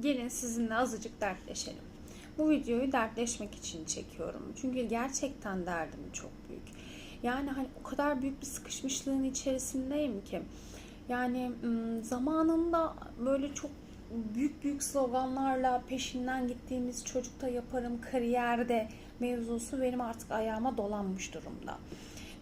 Gelin sizinle azıcık dertleşelim. Bu videoyu dertleşmek için çekiyorum. Çünkü gerçekten derdim çok büyük. Yani hani o kadar büyük bir sıkışmışlığın içerisindeyim ki. Yani zamanında böyle çok büyük büyük sloganlarla peşinden gittiğimiz çocukta yaparım kariyerde mevzusu benim artık ayağıma dolanmış durumda.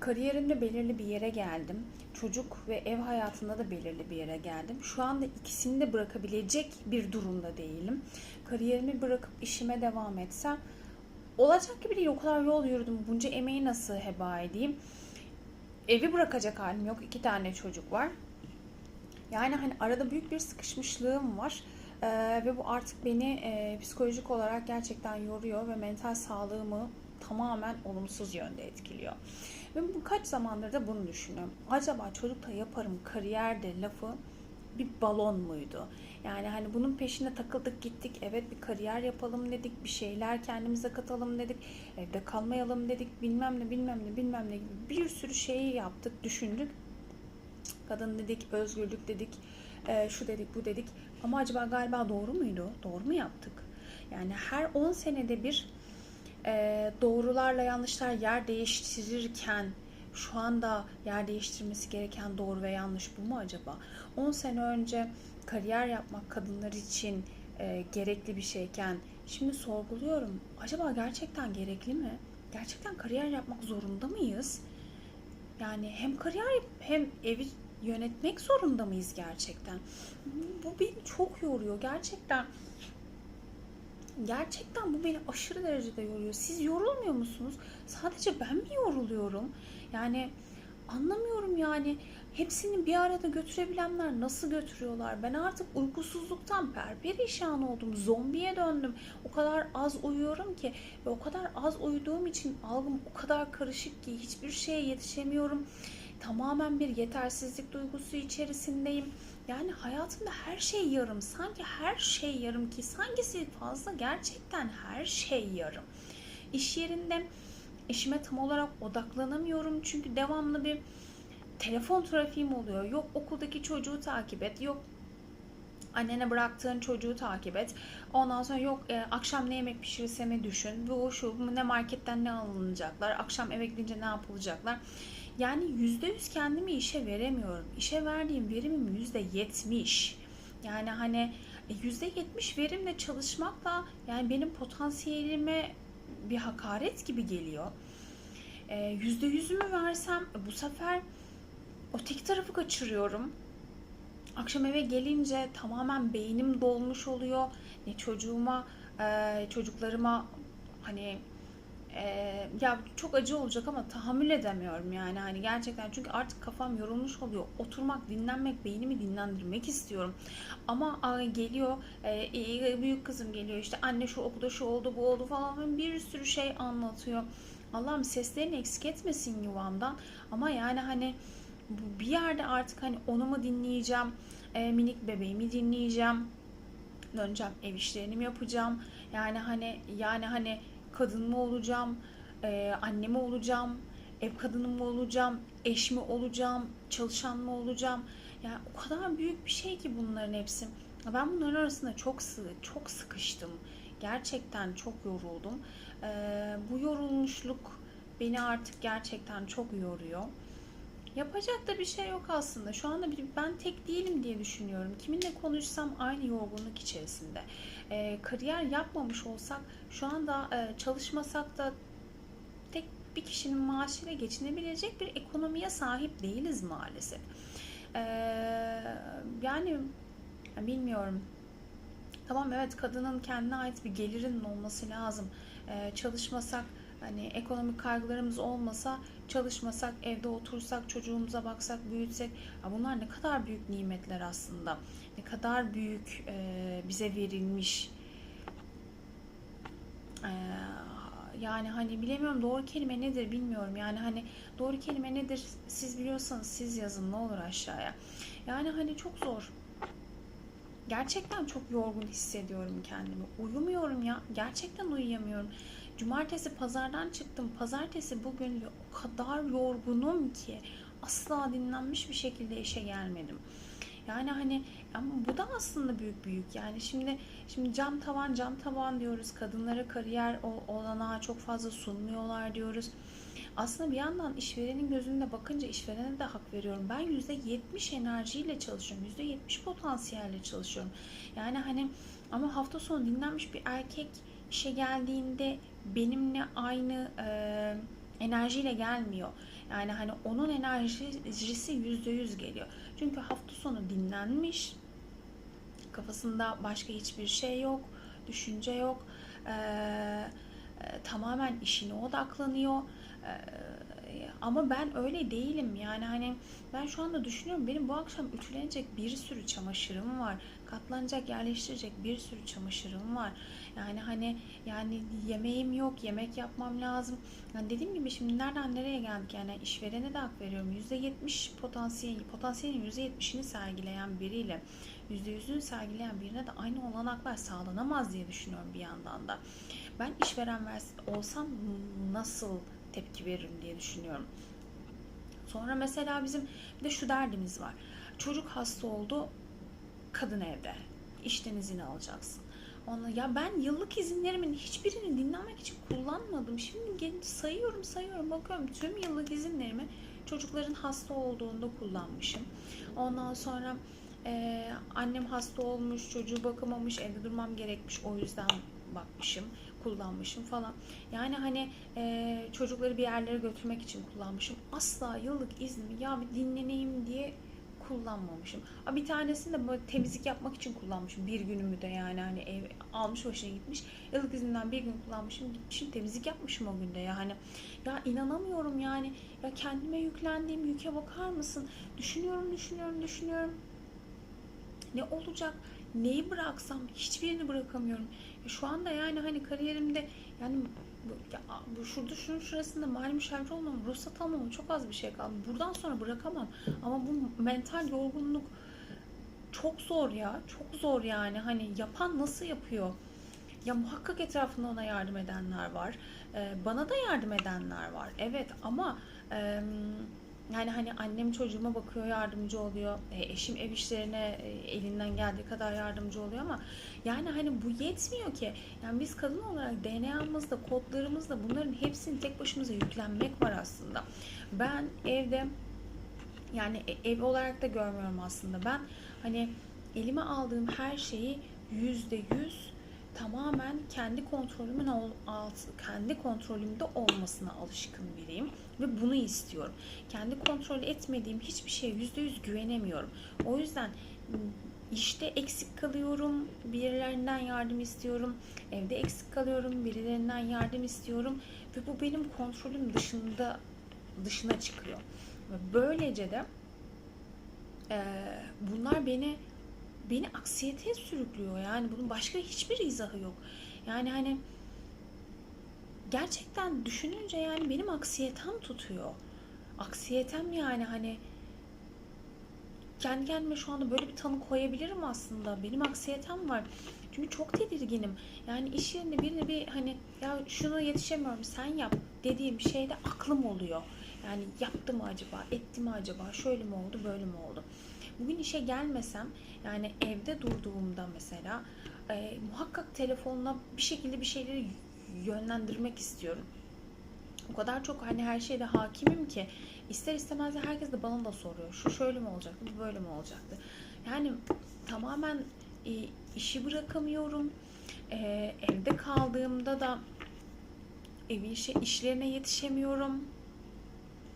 Kariyerimde belirli bir yere geldim. Çocuk ve ev hayatında da belirli bir yere geldim. Şu anda ikisini de bırakabilecek bir durumda değilim. Kariyerimi bırakıp işime devam etsem olacak gibi değil. O kadar yol yürüdüm. Bunca emeği nasıl heba edeyim? Evi bırakacak halim yok. İki tane çocuk var. Yani hani arada büyük bir sıkışmışlığım var. Ee, ve bu artık beni e, psikolojik olarak gerçekten yoruyor ve mental sağlığımı tamamen olumsuz yönde etkiliyor. Ve bu kaç zamandır da bunu düşünüyorum. Acaba çocukta yaparım kariyerde lafı bir balon muydu? Yani hani bunun peşine takıldık gittik. Evet bir kariyer yapalım dedik. Bir şeyler kendimize katalım dedik. Evde kalmayalım dedik. Bilmem ne bilmem ne bilmem ne gibi bir sürü şeyi yaptık, düşündük. Kadın dedik, özgürlük dedik, e, şu dedik, bu dedik. Ama acaba galiba doğru muydu? Doğru mu yaptık? Yani her 10 senede bir e, doğrularla yanlışlar yer değiştirirken şu anda yer değiştirmesi gereken doğru ve yanlış bu mu acaba? 10 sene önce kariyer yapmak kadınlar için e, gerekli bir şeyken şimdi sorguluyorum. Acaba gerçekten gerekli mi? Gerçekten kariyer yapmak zorunda mıyız? Yani hem kariyer hem evi yönetmek zorunda mıyız gerçekten? Bu beni çok yoruyor gerçekten. Gerçekten bu beni aşırı derecede yoruyor. Siz yorulmuyor musunuz? Sadece ben mi yoruluyorum? Yani anlamıyorum yani. Hepsini bir arada götürebilenler nasıl götürüyorlar? Ben artık uykusuzluktan perperişan oldum. Zombiye döndüm. O kadar az uyuyorum ki ve o kadar az uyuduğum için algım o kadar karışık ki hiçbir şeye yetişemiyorum. Tamamen bir yetersizlik duygusu içerisindeyim. Yani hayatımda her şey yarım. Sanki her şey yarım ki hangisi fazla gerçekten her şey yarım. İş yerinde işime tam olarak odaklanamıyorum çünkü devamlı bir telefon trafiğim oluyor. Yok okuldaki çocuğu takip et, yok annene bıraktığın çocuğu takip et. Ondan sonra yok e, akşam ne yemek pişirsemi düşün. Bu şu ne marketten ne alınacaklar. Akşam eve gidince ne yapılacaklar. Yani yüzde yüz kendimi işe veremiyorum. İşe verdiğim verimim yüzde yetmiş. Yani hani yüzde yetmiş verimle çalışmakla yani benim potansiyelime bir hakaret gibi geliyor. Yüzde yüzümü versem bu sefer öteki tarafı kaçırıyorum. Akşam eve gelince tamamen beynim dolmuş oluyor. Ne çocuğuma, çocuklarıma hani ee, ya çok acı olacak ama tahammül edemiyorum yani. Hani gerçekten çünkü artık kafam yorulmuş oluyor. Oturmak dinlenmek beynimi dinlendirmek istiyorum. Ama a, geliyor e, büyük kızım geliyor işte anne şu okulda şu oldu bu oldu falan bir sürü şey anlatıyor. Allah'ım seslerini eksik etmesin yuvamdan ama yani hani bir yerde artık hani onu mu dinleyeceğim e, minik bebeğimi dinleyeceğim döneceğim ev işlerini mi yapacağım yani hani yani hani kadın mı olacağım, e, anne mi olacağım, ev kadını mı olacağım, eş mi olacağım, çalışan mı olacağım? Yani o kadar büyük bir şey ki bunların hepsi. Ben bunların arasında çok sığ, çok sıkıştım. Gerçekten çok yoruldum. E, bu yorulmuşluk beni artık gerçekten çok yoruyor. Yapacak da bir şey yok aslında. Şu anda ben tek değilim diye düşünüyorum. Kiminle konuşsam aynı yorgunluk içerisinde. E, kariyer yapmamış olsak, şu anda e, çalışmasak da tek bir kişinin maaşıyla geçinebilecek bir ekonomiye sahip değiliz maalesef. E, yani bilmiyorum. Tamam evet kadının kendine ait bir gelirinin olması lazım. E, çalışmasak Hani ekonomik kaygılarımız olmasa, çalışmasak, evde otursak, çocuğumuza baksak, büyütsek, bunlar ne kadar büyük nimetler aslında. Ne kadar büyük e, bize verilmiş. E, yani hani bilemiyorum doğru kelime nedir bilmiyorum. Yani hani doğru kelime nedir siz biliyorsanız siz yazın ne olur aşağıya. Yani hani çok zor. Gerçekten çok yorgun hissediyorum kendimi. Uyumuyorum ya. Gerçekten uyuyamıyorum. Cumartesi pazardan çıktım. Pazartesi bugün o kadar yorgunum ki asla dinlenmiş bir şekilde işe gelmedim. Yani hani ama bu da aslında büyük büyük. Yani şimdi şimdi cam tavan cam tavan diyoruz. Kadınlara kariyer olanağı çok fazla sunmuyorlar diyoruz. Aslında bir yandan işverenin gözünde bakınca işverene de hak veriyorum. Ben %70 enerjiyle çalışıyorum. %70 potansiyelle çalışıyorum. Yani hani ama hafta sonu dinlenmiş bir erkek işe geldiğinde benimle aynı e, enerjiyle gelmiyor. Yani hani onun enerjisi %100 geliyor. Çünkü hafta sonu dinlenmiş. Kafasında başka hiçbir şey yok. Düşünce yok. Ee, e, tamamen işine odaklanıyor. Ee, ama ben öyle değilim. Yani hani ben şu anda düşünüyorum benim bu akşam ütülenecek bir sürü çamaşırım var. Katlanacak, yerleştirecek bir sürü çamaşırım var. Yani hani yani yemeğim yok, yemek yapmam lazım. Yani dediğim gibi şimdi nereden nereye geldik yani işverene de hak veriyorum. %70 potansiyel, potansiyelin %70'ini sergileyen biriyle %100'ünü sergileyen birine de aynı olanaklar sağlanamaz diye düşünüyorum bir yandan da. Ben işveren olsam nasıl tepki veririm diye düşünüyorum. Sonra mesela bizim bir de şu derdimiz var. Çocuk hasta oldu, kadın evde. İşten izin alacaksın. Onu, ya ben yıllık izinlerimin hiçbirini dinlenmek için kullanmadım. Şimdi sayıyorum sayıyorum bakıyorum tüm yıllık izinlerimi çocukların hasta olduğunda kullanmışım. Ondan sonra e, annem hasta olmuş, çocuğu bakamamış, evde durmam gerekmiş. O yüzden bakmışım, kullanmışım falan. Yani hani e, çocukları bir yerlere götürmek için kullanmışım. Asla yıllık iznimi ya bir dinleneyim diye kullanmamışım. Ha, bir tanesini de böyle temizlik yapmak için kullanmışım. Bir günümü de yani hani ev almış başına gitmiş. Yıllık izinden bir gün kullanmışım. Gitmişim temizlik yapmışım o günde ya hani. Ya inanamıyorum yani. Ya kendime yüklendiğim yüke bakar mısın? Düşünüyorum, düşünüyorum, düşünüyorum. Ne olacak? Neyi bıraksam hiçbirini bırakamıyorum. Şu anda yani hani kariyerimde yani ya, bu şurada şunun şurasında mali müşavir olmam, ruhsat almam çok az bir şey kaldı. Buradan sonra bırakamam. Ama bu mental yorgunluk çok zor ya. Çok zor yani. Hani yapan nasıl yapıyor? Ya muhakkak etrafında ona yardım edenler var. Ee, bana da yardım edenler var. Evet ama e, yani hani annem çocuğuma bakıyor, yardımcı oluyor. E, eşim ev işlerine e, elinden geldiği kadar yardımcı oluyor ama yani hani bu yetmiyor ki. Yani biz kadın olarak DNA'mızda, kodlarımızda bunların hepsini tek başımıza yüklenmek var aslında. Ben evde yani e- ev olarak da görmüyorum aslında. Ben hani elime aldığım her şeyi yüzde yüz tamamen kendi kontrolümün ol, alt, kendi kontrolümde olmasına alışkın biriyim ve bunu istiyorum. Kendi kontrol etmediğim hiçbir şeye yüzde yüz güvenemiyorum. O yüzden işte eksik kalıyorum, birilerinden yardım istiyorum. Evde eksik kalıyorum, birilerinden yardım istiyorum ve bu benim kontrolüm dışında dışına çıkıyor. Böylece de e, bunlar beni beni aksiyeteye sürüklüyor. Yani bunun başka hiçbir izahı yok. Yani hani gerçekten düşününce yani benim aksiyetem tutuyor. Aksiyetem yani hani kendi kendime şu anda böyle bir tanı koyabilirim aslında. Benim aksiyetem var. Çünkü çok tedirginim. Yani iş yerinde birine bir hani ya şunu yetişemiyorum sen yap dediğim şeyde aklım oluyor. Yani yaptı mı acaba, etti mi acaba, şöyle mi oldu, böyle mi oldu? Bugün işe gelmesem yani evde durduğumda mesela e, muhakkak telefonla bir şekilde bir şeyleri yönlendirmek istiyorum. O kadar çok hani her şeyde hakimim ki ister istemez de herkes de bana da soruyor. Şu şöyle mi olacaktı, bu böyle mi olacaktı? Yani tamamen e, işi bırakamıyorum. E, evde kaldığımda da ev işe, işlerine yetişemiyorum.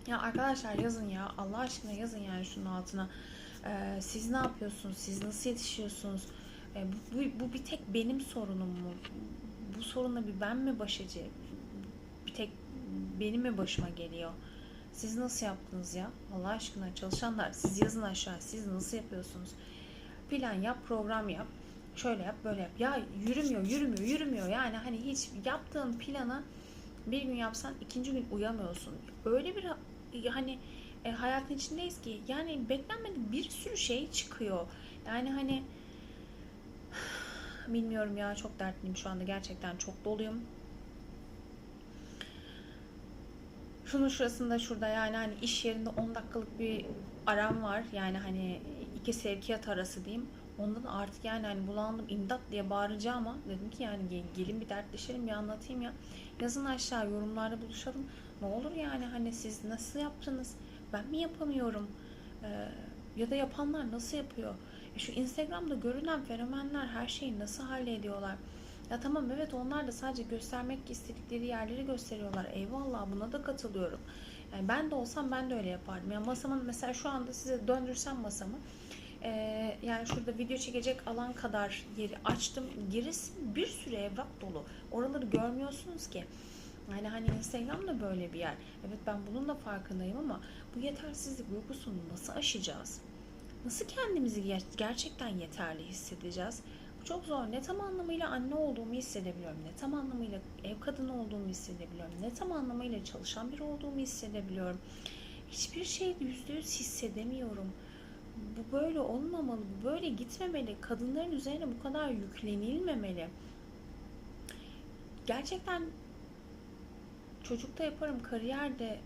Ya arkadaşlar yazın ya Allah aşkına yazın yani şunun altına. Ee, siz ne yapıyorsunuz? Siz nasıl yetişiyorsunuz? Ee, bu, bu, bu bir tek benim sorunum mu? Bu sorunla bir ben mi baş edeceğim? Bir tek benim mi başıma geliyor? Siz nasıl yaptınız ya? Allah aşkına çalışanlar siz yazın aşağı. Siz nasıl yapıyorsunuz? Plan yap, program yap. Şöyle yap, böyle yap. Ya yürümüyor, yürümüyor, yürümüyor. Yani hani hiç yaptığın planı bir gün yapsan ikinci gün uyamıyorsun. Öyle bir hani e, hayatın içindeyiz ki yani beklenmedik bir sürü şey çıkıyor. Yani hani bilmiyorum ya çok dertliyim şu anda gerçekten çok doluyum. Şunun şurasında şurada yani hani iş yerinde 10 dakikalık bir aram var. Yani hani iki sevkiyat arası diyeyim. Ondan artık yani hani bulandım imdat diye bağıracağım ama dedim ki yani gel- gelin bir dertleşelim bir anlatayım ya. Yazın aşağı yorumlarda buluşalım. Ne olur yani hani siz nasıl yaptınız? Ben mi yapamıyorum? Ee, ya da yapanlar nasıl yapıyor? E şu Instagram'da görünen fenomenler her şeyi nasıl hallediyorlar? Ya tamam evet onlar da sadece göstermek istedikleri yerleri gösteriyorlar. Eyvallah buna da katılıyorum. Yani ben de olsam ben de öyle yapardım. Ya masamın mesela şu anda size döndürsem masamı ee, yani şurada video çekecek alan kadar yeri açtım. Gerisi bir sürü evrak dolu. Oraları görmüyorsunuz ki. Yani hani Instagram da böyle bir yer. Evet ben bunun da farkındayım ama bu yetersizlik duygusunu nasıl aşacağız? Nasıl kendimizi ger- gerçekten yeterli hissedeceğiz? Bu çok zor. Ne tam anlamıyla anne olduğumu hissedebiliyorum. Ne tam anlamıyla ev kadını olduğumu hissedebiliyorum. Ne tam anlamıyla çalışan biri olduğumu hissedebiliyorum. Hiçbir şey yüzde yüz hissedemiyorum. Bu böyle olmamalı. Bu böyle gitmemeli. Kadınların üzerine bu kadar yüklenilmemeli. Gerçekten çocukta yaparım, kariyerde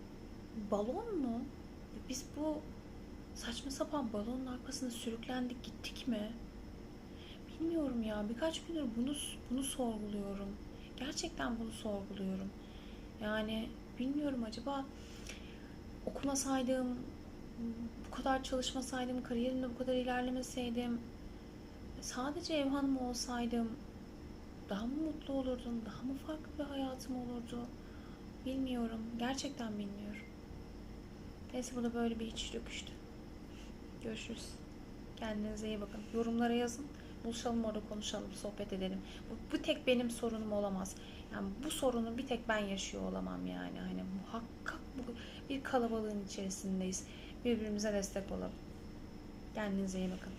balon mu? Biz bu saçma sapan balonun arkasında sürüklendik gittik mi? Bilmiyorum ya. Birkaç gündür bunu bunu sorguluyorum. Gerçekten bunu sorguluyorum. Yani bilmiyorum acaba okumasaydım, bu kadar çalışmasaydım, kariyerimde bu kadar ilerlemeseydim, sadece ev hanımı olsaydım daha mı mutlu olurdum, daha mı farklı bir hayatım olurdu? Bilmiyorum. Gerçekten bilmiyorum. Neyse bu da böyle bir iç döküştü. Görüşürüz. Kendinize iyi bakın. Yorumlara yazın. Buluşalım orada konuşalım, sohbet edelim. Bu, bu tek benim sorunum olamaz. Yani bu sorunu bir tek ben yaşıyor olamam yani. Hani muhakkak bu bir kalabalığın içerisindeyiz. Birbirimize destek olalım. Kendinize iyi bakın.